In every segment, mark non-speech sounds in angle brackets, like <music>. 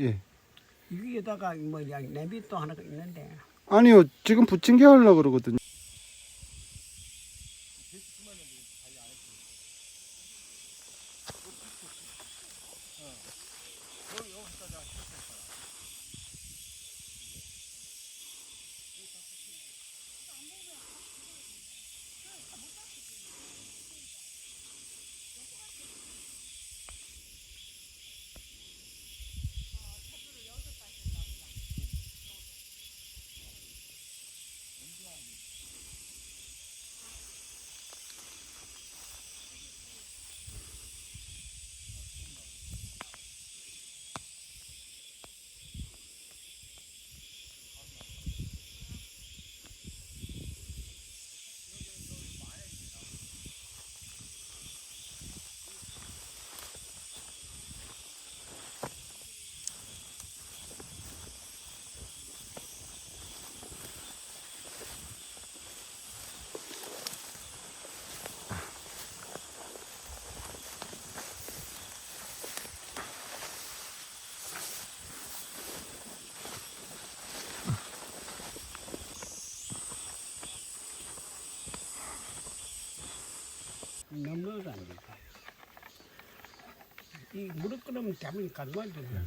예. 이 위에다가 뭐 그냥 냄비 또 하나 있는데 아니요, 지금 부침개 하려고 그러거든요. 넘어가 안 돼. 이 무릎 끓으면 잡으니 가져가야 되잖아.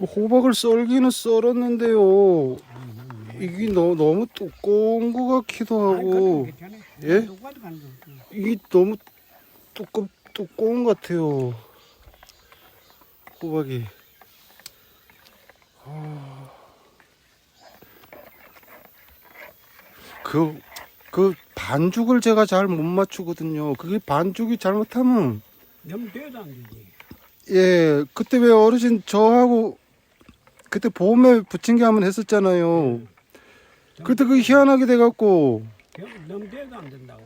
호박을 썰기는 썰었는데요. 이게 너, 너무 두꺼운 것 같기도 하고. 예? 이게 너무 두꺼, 두꺼운 것 같아요. 호박이. 아. 그, 그 반죽을 제가 잘 못 맞추거든요. 그게 반죽이 잘못하면, 너무 돼도 안 되지. 예, 그때 왜 어르신 저하고 그때 봄에 부침개 한번 했었잖아요. 그때 그 희한하게 돼갖고 결국 너무 돼도 안 된다고.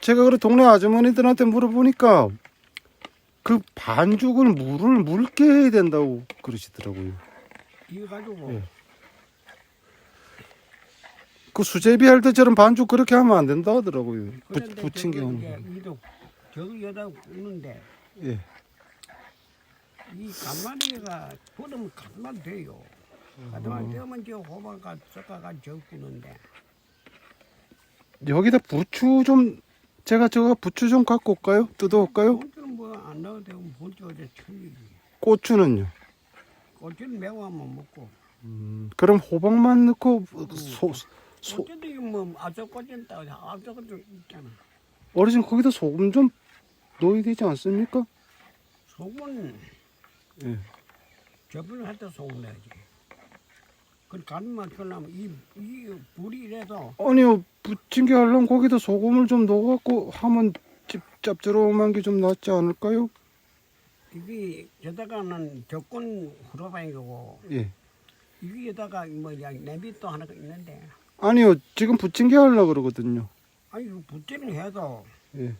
제가 그래 동네 아주머니들한테 물어보니까 그 반죽을 물을 묽게 해야 된다고 그러시더라고요. 이거 가지고 예. 그 수제비 할 때처럼 반죽 그렇게 하면 안 된다 하더라고요. 부, 그런데 부침개 저거 하는 이제 거. 이도 저기 여다 우는데 예. 이 간마리가 부르면 간만 돼요. 하지만 되면 저 호박가 섞어가 저 구는데 여기다 부추 좀 제가 저거 부추 좀 갖고 올까요? 뜯어 올까요? 고추는 뭐안 넣어도 되고 본주 어제 천리지. 고추는요? 고추는 매워하면 먹고 음, 그럼 호박만 넣고 소, 소, 이거 뭐 고추는 따고 아저 고추 있잖아. 어르신 거기다 소금 좀 넣어야 되지 않습니까? 소금은 예. 저분을 할때 소금 내야지. 그 간만 끌려면 이, 이 불이 이래도 아니요 부침개 하려면 거기다 소금을 좀 넣어갖고 하면 짭- 짭조름한 게 좀 낫지 않을까요? 이게 여다가는 적군 후라바이고 예. 이 위에다가 뭐 냄비 또 하나 있는데 아니요 지금 부침개 하려고 그러거든요. 아니 부찌를 해도 예.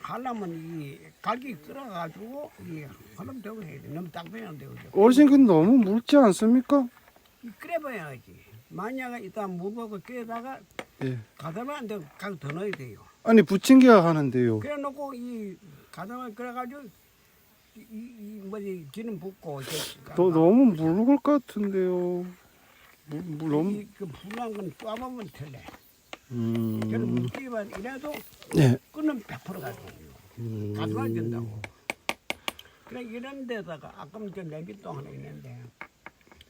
하려면 이 갈기 끓어가지고 이 하면 되고 해야 돼. 너무 딱배안 되고. 어르신 그 너무 묽지 않습니까? 이 끓여봐야지. 만약에 이따 물 먹고 끓여다가 예. 가다면 안 되고 가더 넣어야 돼요. 아니 부침개 하는데요. 그래 놓고 이 가다만 끓여가지고 이, 이, 이 뭐지 기름 붓고 이렇게 너, 너무 묽을 것 같은데요. 물, 물 너무. 이그 불난 건 틀려. 음. 저는 묵기만 이래도 예. 끓는 100% 가지고 음. 가져와야 된다고. 그래 이런 데다가 아까 저 내비또 하나 있는데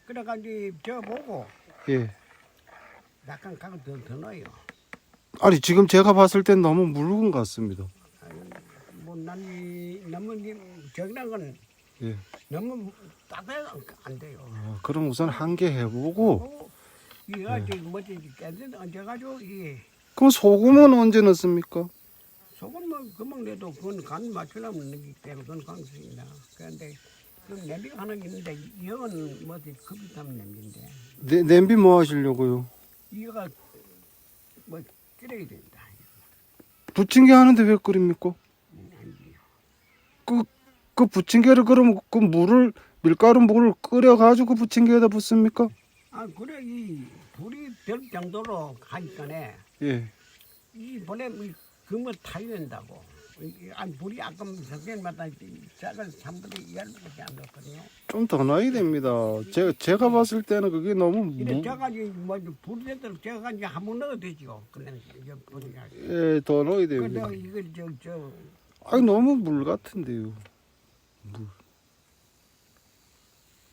그래가지고 저 보고 예. 약간 가고 더, 더 넣어요. 아니 지금 제가 봤을 땐 너무 묽은 것 같습니다. 뭐난 너무 이- 저기란 건 예. 너무 따뜻해 안 돼요. 아, 그럼 우선 한 개 해보고. 어, 이가 지금 뭐지 깨진 얹어가지고 이 그럼 소금은 언제 넣습니까? 소금 뭐 금방 내도 그건 간 맞추려면 넣기 때문에 그건 강수입니다. 그런데 그 냄비가 하나 있는데 이건 뭐지 급비타민 냄비인데 네, 냄비 뭐 하시려고요? 이거가 뭐 끓여야 된다. 부침개 하는데 왜 끓입니까? 아니지. 그, 그 부침개를 그럼 그 물을 밀가루 물을 끓여가지고 부침개에다 붓습니까? 아 그래 이 불이 될 정도로 하니까네 예. 이 본래 그뭐 타야 된다고. 아니 불이 아까 석견마다 작은 3분의 1밖에 안 넣거든요. 좀 더 넣어야 됩니다. 제가, 제가 봤을 때는 그게 너무 이래 무, 저가지 뭐 불에들 저가지 한번 넣어도 되죠. 그냥 이제 불이가. 예, 더 넣어야 근데 됩니다. 이거 저저 아니, 너무 물 같은데요. 물.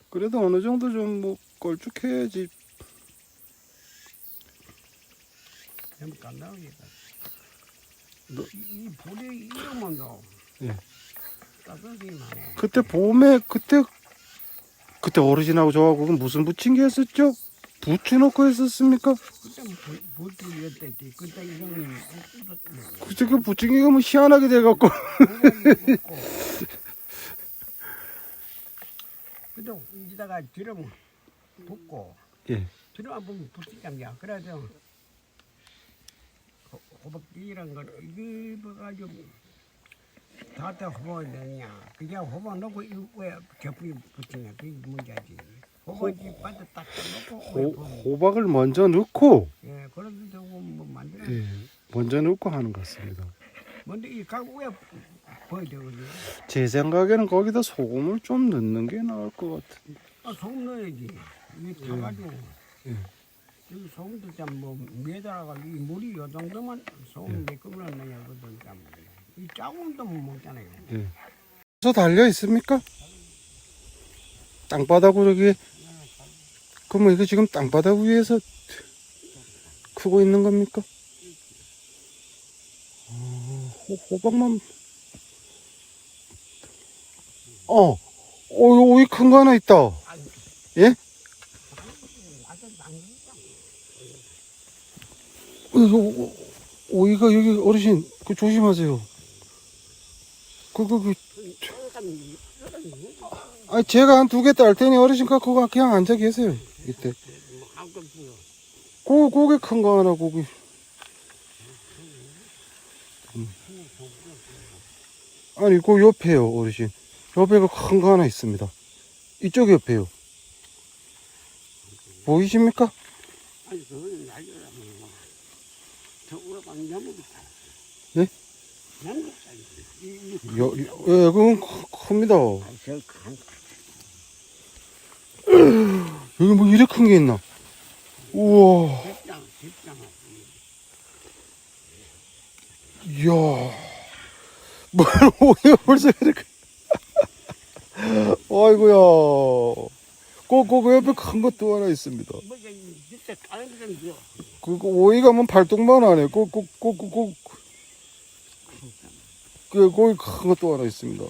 그래도 어느 정도 좀 뭐 걸쭉해야지. 잠깐 나오겠다. 너- 이, 이 불이 이러면요. 예. 따뜻이만해. 그때 봄에, 그때, 그때 어르신하고 저하고 그 무슨 부침개 했었죠? 부추 넣고 했었습니까? 그때. 그때 이거는 그때 그 부침개가 뭐 희한하게 돼갖고. 이다가 기름 붓고 예. 기름 안 붙이잖냐. 그래서 호- 호박이란 건 이게 뭐가지고 다다 호박 넣냐. 그냥 호박 넣고 왜 겹이 붙이냐. 그게 문제지. 호박이 빠져 딱 넣고 왜 호, 호박을 먼저 넣고, 예, 그래도 되고 뭐 만들어. 예. 먼저 넣고 하는 것 같습니다. 근데 이 가구에 되거든요. 제 생각에는 거기다 소금을 좀 넣는 게 나을 것 같은데. 아, 소금 넣어야지. 이게 타가지고. 예. 이 소금도 참뭐 매달아가 이 물이 요 정도만 소금 몇 그릇 넣어야 거든 참. 이 작은 도 못 먹잖아요. 예. 저 달려 있습니까? 땅바닥으로 이게 그러면 이거 지금 땅바닥 위에서 크고 있는 겁니까? 어, 호, 호박만 어, 어, 여기 큰거 하나 있다. 예? 오- 오이가 여기 어르신 그 조심하세요. 그 그 그, 아 제가 한 두 개 딸 테니 어르신 갖고 그냥 앉아 계세요 이때. 고 고개 큰 거 하나 고기. 음. 아니 그 옆에요 어르신. 옆에 그큰거 하나 있습니다. 이쪽 옆에요. 보이십니까? 아니 그거는 날려라 저 우라방 나무도 다. 네? 나무도 다. 이- 이- 여, 여, 예, 그건 크- 큽니다. 아, 저 강- 여기 뭐 이래 큰 게 있나? 우와, 백장, 백장. 이야. <laughs> 뭐, 오이 벌써 이렇게. 아이고야. 그, 그, 그 옆에 큰 것도 하나 있습니다. 그, 그 오이가 뭐 발동만 하네. 그, 그, 그, 그, 그, 그, 거기 큰 것도 하나 있습니다.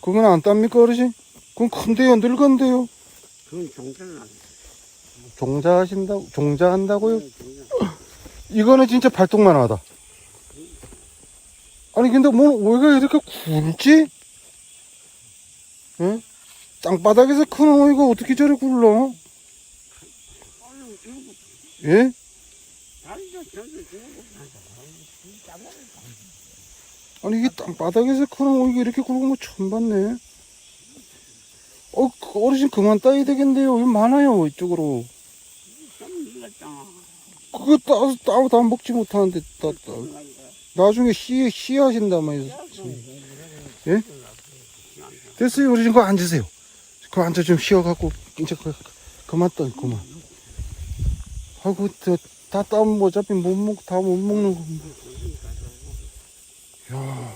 그건 안 땁니까, 어르신? 그건 큰데요, 늙은데요. 그건 종자는 안 돼. 종자 하신다고, 종자 한다고요? 종자. 이거는 진짜 발동만 하다. 아니, 근데 뭐, 오이가 이렇게 굵지? 응? 땅바닥에서 큰 오이가 어떻게 저리 굴러? 예? 뭐 아니, 이게 땅바닥에서 큰 오이가 이렇게 굵은 거 처음 봤네. 어, 그 어르신 그만 따야 되겠는데요. 여기 많아요, 이쪽으로. 그거 따서 따고 다 먹지 못하는데, 따, 따. 나중에 씨, 씨 하신다면. 예? 됐어요, 어르신. 그거 앉으세요. 그거 앉아 좀 쉬어갖고, 이제 그, 그만 따, 그만. 아이고, 저, 다 따면 어차피 못 먹, 다 못 먹는 거. 야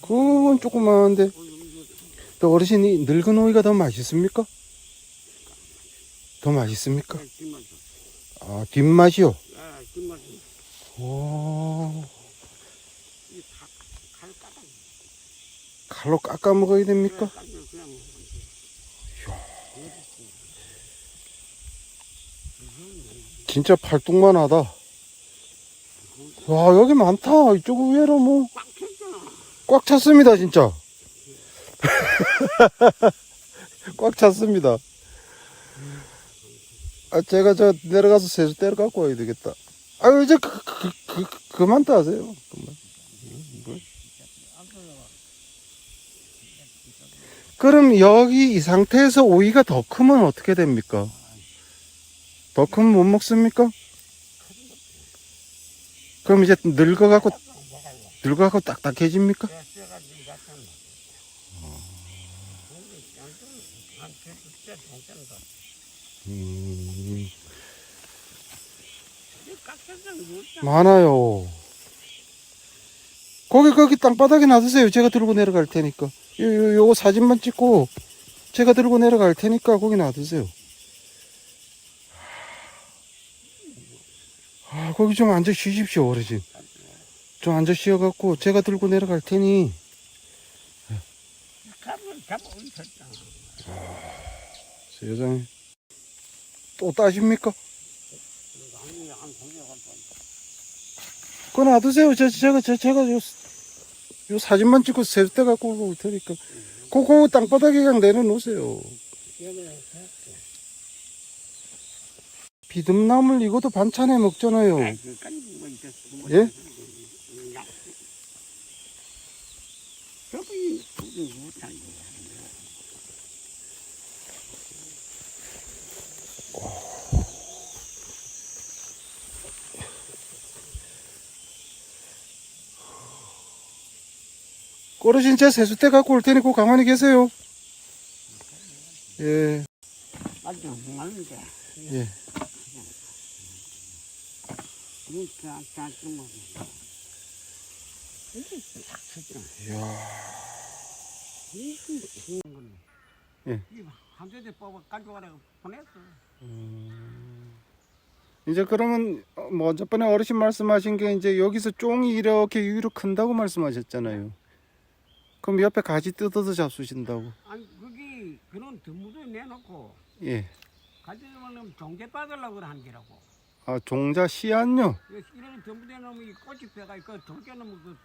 그건 조그만한데. 또 어르신이 늙은 오이가 더 맛있습니까? 더 맛있습니까? 아, 뒷맛이요? 오, 칼로 깎아 먹어야 됩니까? 진짜 팔뚝만 하다. 와, 여기 많다. 이쪽 의외로 뭐. 꽉 찼습니다, 진짜. <laughs> 꽉 찼습니다. 아, 제가 저 내려가서 세수 때려 갖고 와야 되겠다. 아유, 이제 그, 그, 그, 그, 그만 따세요. 그럼 여기 이 상태에서 오이가 더 크면 어떻게 됩니까? 더 크면 못 먹습니까? 그럼 이제 늙어갖고 늙어갖고 딱딱해집니까? 음. 많아요. 거기 거기 땅바닥에 놔두세요. 제가 들고 내려갈 테니까. 요, 요, 요거 사진만 찍고 제가 들고 내려갈 테니까 거기 놔두세요. 아, 거기 좀 앉아 쉬십시오, 어르신. 좀 앉아 쉬어갖고 제가 들고 내려갈 테니. 세상에. 또 따십니까? 갖고 그거 놔두세요. 저, 제가, 저, 제가 요, 요 사진만 찍고 세대 갖고 올고 올 테니까. 그거 땅바닥에 그냥 내려놓으세요. 비듬나물 이것도 반찬에 먹잖아요. 뭐 이제 뭐 예? 저기 그게 못한 거야. 어르신 제 세수대 갖고 올 테니 그 가만히 계세요. 예, 아주 많은데. 예. 뭐 쓰잖아. 이야, 이게 예. 한 대대 뽑아 가져가라고 보냈어. 이제 그러면 어, 뭐 저번에 어르신 말씀하신 게 이제 여기서 쫑이 이렇게 위로 큰다고 말씀하셨잖아요. 그럼 옆에 가지 뜯어서 잡수신다고. 아니 그게 그런 드무도 내놓고 예. 가져가면 종제 받으려고 한 게라고. 아 종자 씨앗요. 이런 드무대 놈이 꽃이 펴가 그 종제 놈은 그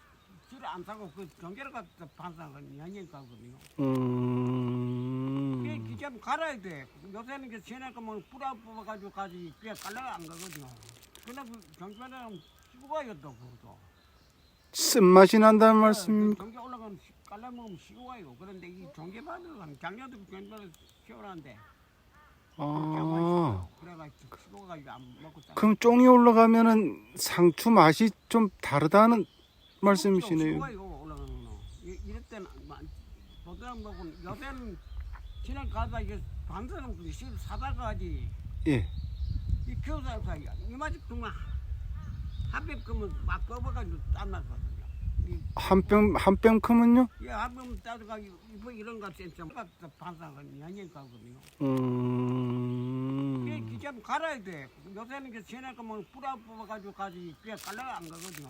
줄을 안 사고 그 종제를 갖다 반상은 연연 가거든요. 음. 이게 기점 갈아야 돼. 요새는 그 지내가 뭐 뿌려 뽑아가지고 가지 그냥 갈라가 안 가거든요. 근데 그 종제는 시구가였다 그것도. 쓴맛이 난다는 그 말씀입니까? 종제 올라가면 깔라 먹으면 시구가요. 그런데 이 종제 받으면 작년도 괜찮아 키워놨는데. 아. 그래가지고 시구가지고 안 먹고 딱. 그럼 쫑이 올라가면은 상추 맛이 좀 다르다는 말씀이시네요. 시구가요 올라가는 거. 이- 이럴 때는 보드랑 먹으면 요새는 지난 가다 이게 반사는 그실 사다가 하지. 예. 이 교사 사이야. 이마지 그만 한병 끄면 막 뽑아가지고 땀나거든요. 한뼘한뼘 크면요? 이 한병 따다가 뭐 이런 거 센터 반사가 연연 가거든요. 음. 이게 기점 갈아야 돼. 요새는 그 지나가 뭐 뿌려 뽑아가지고 가지 그냥 갈라가 안 가거든요.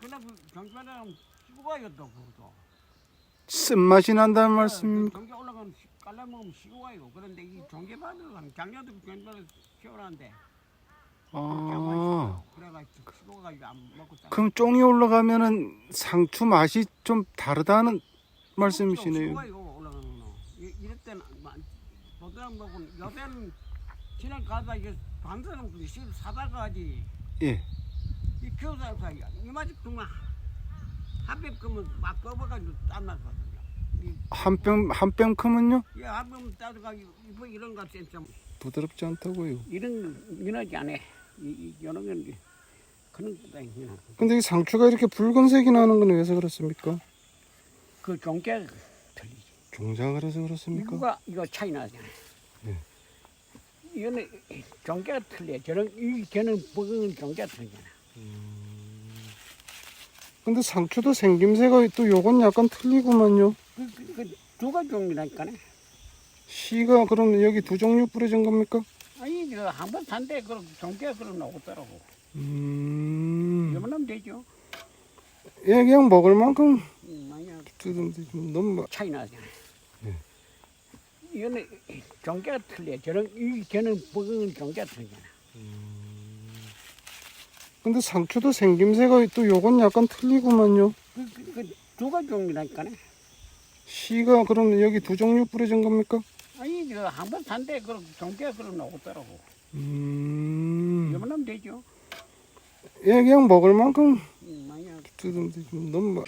근데 그 경찰은 시구가였다 그것도. 쓴맛이 난다는 말씀입니까? 경계 올라가면 시- 깔라 먹으면 시구가요. 그런데 이 종계 받으면 작년도 경찰을 키워놨는데. 아. 그래가지고 안 먹고. 그럼 쫑이 올라가면은 상추 맛이 좀 다르다는 말씀이시네요. 시구가요 올라가는 거. 이- 이럴 때는 보드랑 먹으면 요새는 지난 가다 이게 반사는 그실 사다가 하지. 예. 이 교사 그만 한병 막 뽑아가지고 땀나거든요. 한 뼘 한뼘 크면요? 이 한병 따다가 뭐 이런 거 센터 부드럽지 않다고요. 이런 민하지 않아. 이, 이 이런 건 그런 거다 그냥. 근데 이 상추가 이렇게 붉은색이 나는 건 왜서 그렇습니까? 그 종자 틀리지. 종자그래서 그렇습니까? 이거가 이거 차이 나잖아. 네. 이거는 종자가 틀려. 저런 이 걔는 붉은 종자 틀리잖아. 근데 상추도 생김새가 또 요건 약간 틀리구만요. 그, 그, 그 두가 종류라니까네. 씨가 그럼 여기 두 종류 뿌려진 겁니까? 한번 산데 그럼 종자가 그럼 나오더라고. 음. 이러면 하면 되죠. 예, 그냥 먹을 만큼 음, 아니야. 뜯으면 되지. 너무 마- 차이 나잖아. 네. 이거는 종자가 틀려. 저런 이 걔는 붉은 종자 틀리잖아. 근데 상추도 생김새가 또 요건 약간 틀리구만요. 그, 그, 그 두가 종류라니까네. 씨가 그럼 여기 두 종류 뿌려진 겁니까? 아니 저 한번 산데 그럼 종자가 그럼 나오더라고. 음. 이러면 하면 되죠. 예, 그냥 먹을 만큼 음, 아니야. 뜯으면 되지. 너무 마-